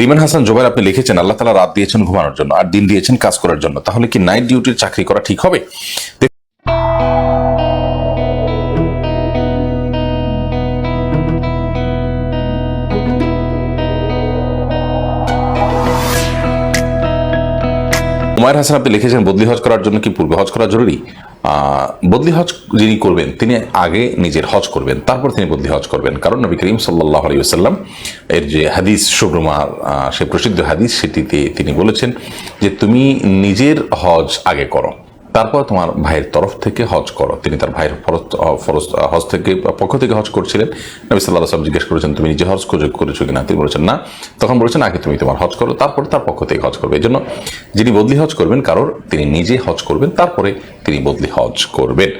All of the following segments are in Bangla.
রিমান হাসান জোবাইর আপনি লিখেছেন, আল্লাহ তালা রাত দিয়েছেন ঘুমানোর জন্য আর দিন দিয়েছেন কাজ করার জন্য। তাহলে কি নাইট ডিউটির চাকরি করা ঠিক হবে? উমায়ের হাসান, আপনি লিখেছেন, বদলি হজ করার জন্য কি পূর্বে হজ করা জরুরি? বদলি হজ যিনি করবেন, তিনি আগে নিজের হজ করবেন, তারপর তিনি বদলি হজ করবেন। কারণ নবী করিম সাল্লাহ আলী সাল্লাম এর যে হাদিস শুভ্রমার সে প্রসিদ্ধ হাদিস, সেটিতে তিনি বলেছেন যে, তুমি নিজের হজ আগে করো। তারপর তোমার ভাইয়ের তরফ থেকে হজ করো। তিনি তার ভাইয়ের ফরজ হজ থেকে, পক্ষ থেকে হজ করছিলেন। নবী সাল্লাহ সাল্লাম জিজ্ঞেস করেছেন, তুমি নিজে হজ করে- করেছ কিনা? তিনি বলেছেন, না। তখন বলেছেন, আগে তুমি তোমার হজ করো, তারপর তার পক্ষ থেকে হজ করবে। এই জন্য যিনি বদলি হজ করবেন কারোর, তিনি নিজে হজ করবেন, তারপরে তিনি বদলি হজ করবেন।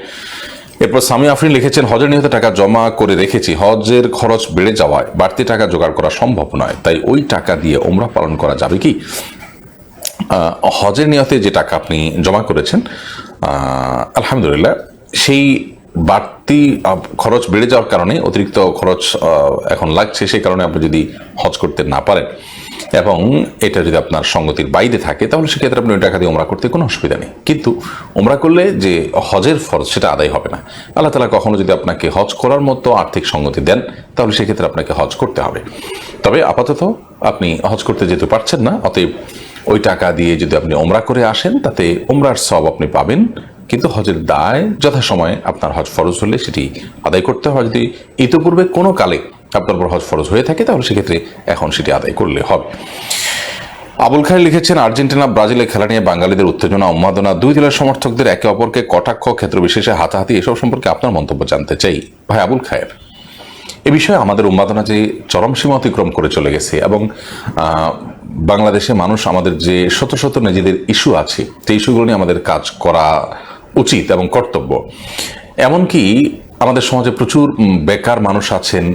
এরপর স্বামী আফরিন লিখেছেন, হজের নিহত টাকা জমা করে রেখেছি। হজের খরচ বেড়ে যাওয়ায় বাড়তি টাকা জোগাড় করা সম্ভব নয়। তাই ওই টাকা দিয়ে ওমরা পালন করা যাবে কি? হজের নিয়তে যে টাকা আপনি জমা করেছেন আলহামদুলিল্লাহ, সেই বাড়তি খরচ বেড়ে যাওয়ার কারণে অতিরিক্ত খরচ এখন লাগছে। সেই কারণে আপনি যদি হজ করতে না পারেন এবং এটা যদি আপনার সঙ্গতির বাইরে থাকে, তাহলে সেক্ষেত্রে আপনি ওই টাকা দিয়ে ওমরা করতে কোনো অসুবিধা নেই। কিন্তু ওমরা করলে যে হজের ফরজ, সেটা আদায় হবে না। আল্লাহ তালা কখনো যদি আপনাকে হজ করার মতো আর্থিক সঙ্গতি দেন, তাহলে সেক্ষেত্রে আপনাকে হজ করতে হবে। তবে আপাতত আপনি হজ করতে যেতে পারছেন না, অতএব ওই টাকা দিয়ে যদি আপনি ওমরা করে আসেন, তাতে ওমরার সব আপনি পাবেন। কিন্তু হজের দায় যথাসময়ে আপনার হজ ফরজ হলে সেটি আদায় করতে হয়। যদি ইতিপূর্বে কোনো কালে আপনার উপর হজ ফরজ হয়ে থাকে, তাহলে সেক্ষেত্রে এখন সেটি আদায় করলে হবে। আবুল খাই লিখেছেন, আর্জেন্টিনা, ব্রাজিলে খেলা নিয়ে বাঙালিদের উত্তেজনা, উন্মাদনা, দুই দলের সমর্থকদের একে অপরকে কটাক্ষ ক্ষেত্র বিশেষে হাতাহাতি, এসব সম্পর্কে আপনার মন্তব্য জানতে চাই। ভাই আবুল খায়ের, এ বিষয়ে আমাদের উন্মাদনা যে চরম সীমা অতিক্রম করে চলে গেছে এবং বাংলাদেশে মানুষ আমাদের যে শত শত নিজেদের ইস্যু আছে, সেই ইস্যুগুলো নিয়ে আমাদের কাজ করা উচিত এবং কর্তব্য। এমনকি আমাদের সমাজে প্রচুর বেকার মানুষ আছেন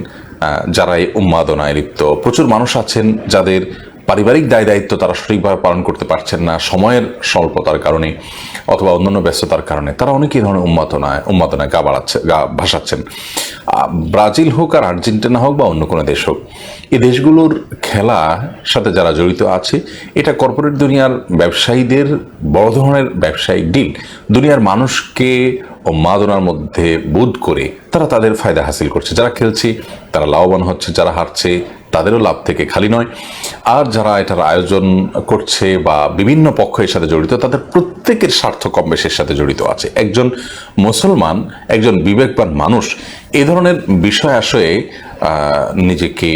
যারা এই উন্মাদনায় লিপ্ত। প্রচুর মানুষ আছেন যাদের পারিবারিক দায় দায়িত্ব তারা সঠিকভাবে পালন করতে পারছেন না, সময়ের স্বল্পতার কারণে অথবা অন্যান্য ব্যস্ততার কারণে। তারা অনেকই ধরনের উন্মাদনায় উন্মাদনায় গা বাড়াচ্ছে, গা ভাসাচ্ছেন। ব্রাজিল হোক আর আর্জেন্টিনা হোক বা অন্য কোনো দেশ হোক এই দেশগুলোর খেলা সাথে যারা জড়িত আছে, এটা কর্পোরেট দুনিয়ার ব্যবসায়ীদের বড় ধরনের ব্যবসায়িক ডিল। দুনিয়ার মানুষকে ও মাদনার মধ্যে বোধ করে তারা তাদের ফায়দা হাসিল করছে। যারা খেলছে, তারা লাভবান হচ্ছে, যারা হারছে তাদেরও লাভ থেকে খালি নয়। আর যারা এটার আয়োজন করছে বা বিভিন্ন পক্ষ এর সাথে জড়িত, তাদের প্রত্যেকের স্বার্থ কম বেশের সাথে জড়িত আছে। একজন মুসলমান, একজন বিবেকবান মানুষ এ ধরনের বিষয় আসয়ে নিজেকে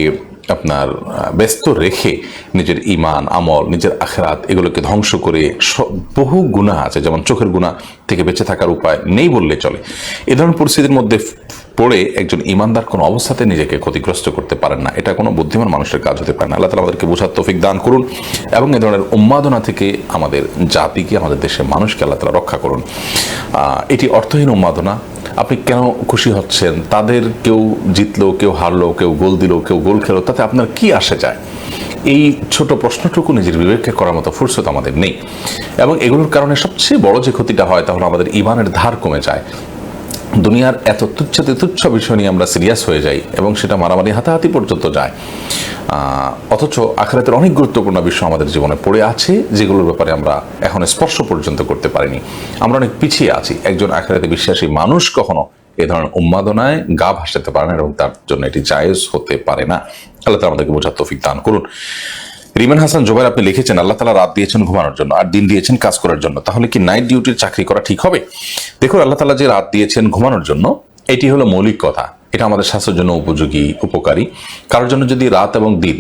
আপনার ব্যস্ত রেখে নিজের ইমান আমল, নিজের আখরাত এগুলোকে ধ্বংস করে বহু গুণা আছে, যেমন চোখের গুণা থেকে বেঁচে থাকার উপায় নেই বললে চলে। এ ধরনের পরিস্থিতির মধ্যে পড়ে একজন ইমানদার কোনো অবস্থাতে নিজেকে ক্ষতিগ্রস্ত করতে পারেন না। এটা কোনো বুদ্ধিমান মানুষের কাজ হতে পারে না। আল্লাহ তালা আমাদেরকে বোঝার তৌফিক দান করুন এবং এ ধরনের উন্মাদনা থেকে আমাদের জাতিকে, আমাদের দেশের মানুষকে আল্লাহ তালা রক্ষা করুন। এটি অর্থহীন উন্মাদনা আপনি কেন খুশি হচ্ছেন? তাদের কেউ জিতলো, কেউ হারলো, কেউ গোল দিল, কেউ গোল খেলো, তাতে আপনার কি আসে যায়? এই ছোট প্রশ্নটুকু নিজের বিবেককে করার মতো ফুরসত আমাদের নেই। এবং এগুলোর কারণে সবচেয়ে বড় যে ক্ষতিটা হয়, তাহলে আমাদের ইমানের ধার কমে যায়। দুনিয়ার এত তুচ্ছতে তুচ্ছ বিষয় নিয়ে আমরা সিরিয়াস হয়ে যাই এবং সেটা মারামারি হাতাহাতি পর্যন্ত যায়। অথচ আখরাতের অনেক গুরুত্বপূর্ণ বিষয় আমাদের জীবনে পড়ে আছে, যেগুলোর ব্যাপারে আমরা এখন স্পর্শ পর্যন্ত করতে পারিনি। আমরা অনেক পিছিয়ে আছি। একজন আখরাতে বিশ্বাসী মানুষ কখনো এ ধরনের উন্মাদনায় গা ভাসাতে পারে না এবং তার জন্য এটি জায়েজ হতে পারে না। আল্লাহ তালা আমাদেরকে বোঝার তৌফিক দান করুন। রিমান হাসান, জোবাইর আপনি লিখেছেন, আল্লাহ তালা রাত দিয়েছেন ঘুমানোর জন্য আর দিন দিয়েছেন কাজ করার জন্য। তাহলে কি নাইট ডিউটির চাকরি করা ঠিক হবে? দেখুন, আল্লাহ তালা যে রাত দিয়েছেন ঘুমানোর জন্য, এটি হলো মৌলিক কথা। এটা আমাদের স্বাস্থ্যের জন্য উপযোগী, উপকারী। কারোর জন্য যদি রাত এবং দিন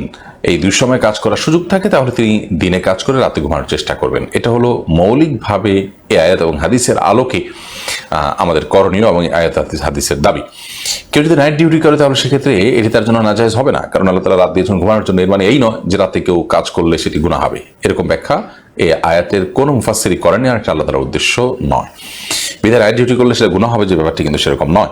এই দুই সময় কাজ করার সুযোগ থাকে, তাহলে তিনি দিনে কাজ করে রাতে ঘুমানোর চেষ্টা করবেন। এটা হলো মৌলিকভাবে এ আয়াত এবং হাদিসের আলোকে আমাদের করণীয় এবং আয়াত হাদিসের দাবি। কেউ যদি নাইট ডিউটি করে তাহলে সেক্ষেত্রে এটি তার জন্য নাজায়জ হবে না, কারণ আল্লাহ তালা রাত দিয়েছেন ঘুমানোর জন্য। এর মানে এই নয় যে রাতে কেউ কাজ করলে সেটি গুণা হবে। এরকম ব্যাখ্যা এই আয়াতের কোনো মুফাসিরি করেনি আর একটা আল্লাহ তালার উদ্দেশ্য নয়। বিধায় রাইট ডিউটি করলে সেটা গুণা হবে যে ব্যাপারটি কিন্তু সেরকম নয়।